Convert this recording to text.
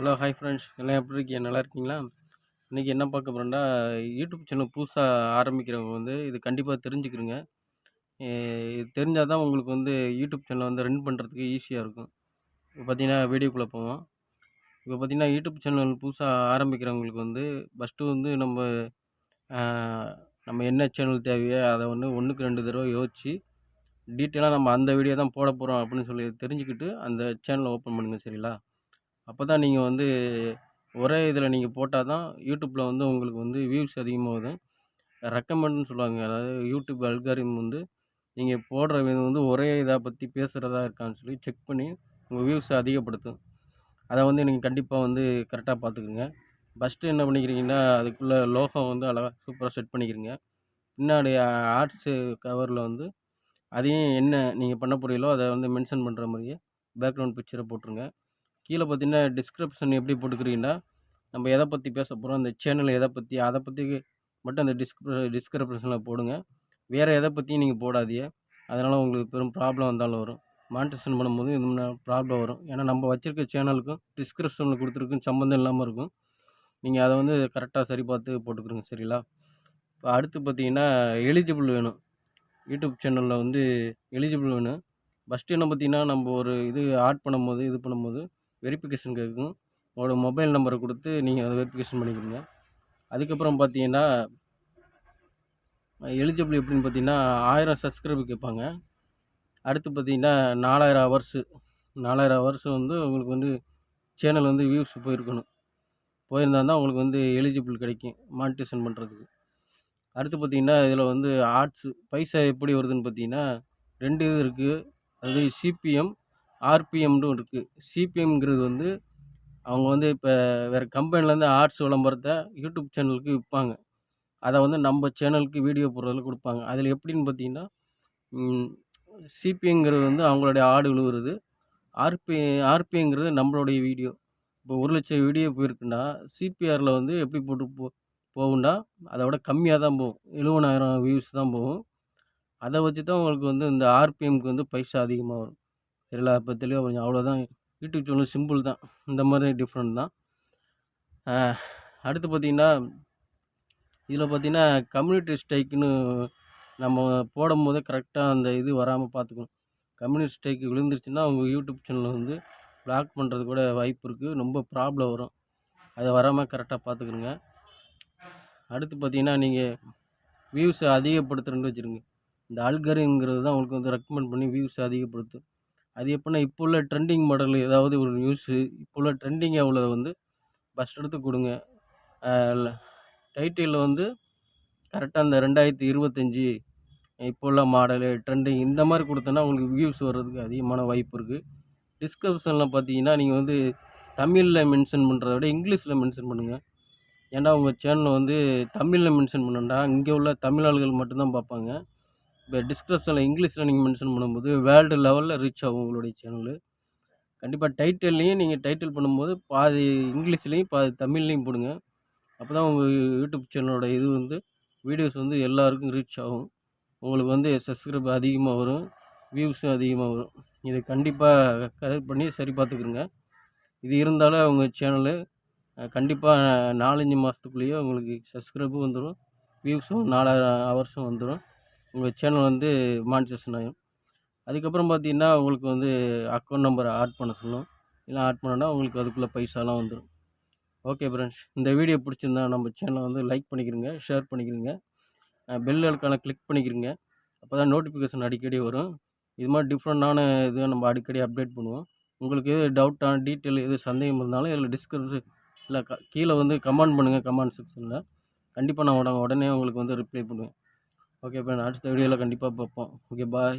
Hello hi friends எல்லாம் எப்படி இருக்கீங்க? நல்லா இருக்கீங்களா? இன்றைக்கி என்ன பார்க்க போகிறோம்னா யூடியூப் சேனல் புதுசாக ஆரம்பிக்கிறவங்க வந்து இது கண்டிப்பாக தெரிஞ்சுக்கிறோங்க இது தெரிஞ்சால் தான் உங்களுக்கு வந்து யூடியூப் சேனலை வந்து ரன் பண்ணுறதுக்கு ஈஸியாக இருக்கும். இப்போ பார்த்தீங்கன்னா வீடியோக்குள்ளே போவோம். இப்போ பார்த்தீங்கன்னா யூடியூப் சேனல் புதுசாக ஆரம்பிக்கிறவங்களுக்கு வந்து ஃபஸ்ட்டு வந்து நம்ம நம்ம என்ன சேனல் தேவையோ அதை வந்து ஒன்றுக்கு ரெண்டு தடவை யோசித்து டீட்டெயிலாக நம்ம அந்த வீடியோ தான் போட போகிறோம் அப்படின்னு சொல்லி தெரிஞ்சுக்கிட்டு அந்த சேனலை ஓப்பன் பண்ணுங்கள் சரிங்களா? அப்போ தான் நீங்கள் வந்து ஒரே இதில் நீங்கள் போட்டால் தான் யூடியூப்பில் வந்து உங்களுக்கு வந்து வியூஸ் அதிகமாகுது. ரெக்கமெண்ட்னு சொல்லுவாங்க. அதாவது யூடியூப் அல்காரிதம் வந்து நீங்கள் போடுற விதம் வந்து ஒரே இதை பற்றி பேசுகிறதா இருக்கான்னு சொல்லி செக் பண்ணி உங்கள் வியூஸை அதிகப்படுத்தும். அதை வந்து நீங்கள் கண்டிப்பாக வந்து கரெக்டாக பார்த்துக்குங்க ஃபஸ்ட்டு என்ன பண்ணிக்கிறீங்கன்னா அதுக்குள்ளே லோகம் வந்து அழகாக சூப்பராக செட் பண்ணிக்கிறீங்க. பின்னாடி ஆர்ட்ஸு கவரில் வந்து அதையும் என்ன நீங்கள் பண்ண போகிறீங்களோ அதை வந்து மென்ஷன் பண்ணுற மாதிரியே பேக்ரவுண்ட் பிக்சரை போட்டுருங்க. கீழே பார்த்தீங்கன்னா டிஸ்கிரிப்ஷன் எப்படி போட்டுக்கிறீங்கன்னா நம்ம எதை பற்றி பேச போகிறோம் அந்த சேனல் எதை பற்றி அதை பற்றி மட்டும் அந்த டிஸ்க் டிஸ்கிரிப்ஷனில் போடுங்க. வேறு எதை பற்றியும் நீங்கள் போடாதீங்க. அதனால் உங்களுக்கு பெரும் ப்ராப்ளம் வந்தாலும் வரும். மானிட்டேஷன் பண்ணும்போது இது மாதிரி ப்ராப்ளம் வரும். ஏன்னா நம்ம வச்சுருக்க சேனலுக்கும் டிஸ்கிரிப்ஷனில் கொடுத்துருக்கும் சம்மந்தம் இல்லாமல் இருக்கும். நீங்கள் அதை வந்து கரெக்டாக சரி பார்த்து போட்டுக்கிறோங்க சரிங்களா? இப்போ அடுத்து பார்த்தீங்கன்னா எலிஜிபிள் வேணும். யூடியூப் சேனலில் வந்து எலிஜிபிள் வேணும். ஃபஸ்ட்டு என்ன பார்த்தீங்கன்னா நம்ம ஒரு இது ஆட் பண்ணும்போது இது பண்ணும்போது வெரிஃபிகேஷன் கேட்கும். உங்களோட மொபைல் நம்பரை கொடுத்து நீங்கள் அதை வெரிஃபிகேஷன் பண்ணிக்கிறீங்க அதுக்கப்புறம் பார்த்தீங்கன்னா எலிஜிபிள் எப்படின்னு பார்த்தீங்கன்னா ஆயிரம் சப்ஸ்கிரைபர் கேட்பாங்க. அடுத்து பார்த்தீங்கன்னா நாலாயிரம் ஹவர்ஸு நாலாயிரம் ஹவர்ஸ் வந்து உங்களுக்கு வந்து சேனல் வந்து வியூஸ் போயிருக்கணும். போயிருந்தால் தான் உங்களுக்கு வந்து எலிஜிபிள் கிடைக்கும் மானிட்டேஷன் பண்ணுறதுக்கு அடுத்து பார்த்தீங்கன்னா இதில் வந்து ஆர்ட்ஸு பைசா எப்படி வருதுன்னு பார்த்தீங்கன்னா ரெண்டு இது இருக்குது அது சிபிஎம் ஆர்பிஎம்னு இருக்குது சிபிஎம்ங்கிறது வந்து அவங்க வந்து இப்போ வேறு கம்பெனிலேருந்து ஆர்ட்ஸ் விளம்பரத்தை யூடியூப் சேனலுக்கு விற்பாங்க அதை வந்து நம்ம சேனலுக்கு வீடியோ போடுறதில் கொடுப்பாங்க. அதில் எப்படின்னு பார்த்தீங்கன்னா சிபிங்கிறது வந்து அவங்களுடைய ஆடு விழுவுறது. ஆர்பி ஆர்பிங்கிறது நம்மளுடைய வீடியோ. இப்போ ஒரு லட்சம் வீடியோ போயிருக்குன்னா சிபிஆரில் வந்து எப்படி போட்டு போ போகும்னா அதை விட கம்மியாக தான் போகும். எழுபதாயிரம் வியூஸ் தான் போகும். அதை வச்சு தான் உங்களுக்கு வந்து இந்த ஆர்பிஎம்க்கு வந்து பைசா அதிகமாக வரும். சரிங்களா அப்போ தெளிவாக கொஞ்சம் அவ்வளோதான் யூடியூப் சேனல் சிம்பிள் தான். இந்த மாதிரி டிஃப்ரெண்ட் தான். அடுத்து பார்த்திங்கன்னா இதில் பார்த்திங்கன்னா கம்யூனிட்டி ஸ்ட்ரைக்குன்னு நம்ம போடும் போதே கரெக்டாக அந்த இது வராமல் பார்த்துக்கணும் கம்யூனிட்டி ஸ்ட்ரைக்கு விழுந்துருச்சுன்னா உங்கள் யூடியூப் சேனல் வந்து பிளாக் பண்ணுறது கூட வாய்ப்பு இருக்குது ரொம்ப ப்ராப்ளம் வரும். அதை வராமல் கரெக்டாக பார்த்துக்கணுங்க அடுத்து பார்த்தீங்கன்னா நீங்கள் வியூஸை அதிகப்படுத்துகிறேன்னு வச்சுருங்க இந்த ஆல்கரிங்கிறது தான் உங்களுக்கு வந்து ரெக்கமெண்ட் பண்ணி வியூஸை அதிகப்படுத்தும். அது எப்படின்னா இப்போ உள்ள ட்ரெண்டிங் மாடல் ஏதாவது ஒரு நியூஸு இப்போ உள்ள ட்ரெண்டிங்காக உள்ளதை வந்து ஃபஸ்ட் எடுத்து கொடுங்க. டைட்டிலில் வந்து கரெக்டாக இந்த ரெண்டாயிரத்தி இருபத்தஞ்சி இப்போ உள்ள மாடலு ட்ரெண்டிங் இந்த மாதிரி கொடுத்தோன்னா உங்களுக்கு வியூஸ் வர்றதுக்கு அதிகமான வாய்ப்பு இருக்குது டிஸ்கிரிப்ஷனில் பார்த்தீங்கன்னா நீங்கள் வந்து தமிழில் மென்ஷன் பண்ணுறத விட இங்கிலீஷில் மென்ஷன் பண்ணுங்கள் ஏன்னா உங்கள் சேனலை வந்து தமிழில் மென்ஷன் பண்ணண்டா இங்கே உள்ள தமிழ் ஆளுகள் மட்டும்தான் பார்ப்பாங்க. இப்போ டிஸ்கிரிப்ஷனில் இங்கிலீஷில் நீங்கள் மென்ஷன் பண்ணும்போது வேர்ல்டு லெவலில் ரீச் ஆகும் உங்களுடைய சேனலு கண்டிப்பாக டைட்டில்லையும் நீங்கள் டைட்டில் பண்ணும்போது பாதி இங்கிலீஷ்லேயும் பாதி தமிழ்லேயும் போடுங்க. அப்போ தான் உங்கள் யூடியூப் சேனலோட இது வந்து வீடியோஸ் வந்து எல்லாருக்கும் ரீச் ஆகும். உங்களுக்கு வந்து சப்ஸ்கிரைப் அதிகமாக வரும் வியூஸும் அதிகமாக வரும். இதை கண்டிப்பாக கரெக்ட் பண்ணி சரி பார்த்துக்குருங்க இது இருந்தாலும் உங்கள் சேனலு கண்டிப்பாக நாலஞ்சு மாதத்துக்குள்ளேயே உங்களுக்கு சப்ஸ்கிரைபும் வந்துடும் வியூஸும் நாலாயிரம் ஹவர்ஸும் வந்துடும் உங்கள் சேனல் வந்து மானிட்டேஷன் ஆகும். அதுக்கப்புறம் பார்த்தீங்கன்னா உங்களுக்கு வந்து அக்கௌண்ட் நம்பரை ஆட் பண்ண சொல்லும். இல்லை ஆட் பண்ணனா உங்களுக்கு அதுக்குள்ளே பைசாலாம் வந்துடும் ஓகே ஃப்ரெண்ட்ஸ் இந்த வீடியோ பிடிச்சிருந்தா நம்ம சேனலை வந்து லைக் பண்ணிக்கிறங்க ஷேர் பண்ணிக்கிறங்க பெல் ஐக்கானை கிளிக் பண்ணிக்கிறங்க அப்போ தான் நோட்டிஃபிகேஷன் அடிக்கடி வரும். இது மாதிரி டிஃப்ரெண்ட்டான இது நம்ம அடிக்கடி அப்டேட் பண்ணுவோம். உங்களுக்கு எது டவுட்டான டீட்டெயில் எது சந்தேகம் இருந்தாலும் இதில் டிஸ்கிரிப்ஷன் இல்லை க கீழே வந்து கமெண்ட் பண்ணுங்கள் கமெண்ட் செக்ஷனில் கண்டிப்பாக நான் உடனே உடனே உங்களுக்கு வந்து ரிப்ளை பண்ணுவேன். ஓகே இப்போ அடுத்த வீடியோவில் கண்டிப்பாக பார்ப்போம். Okay bye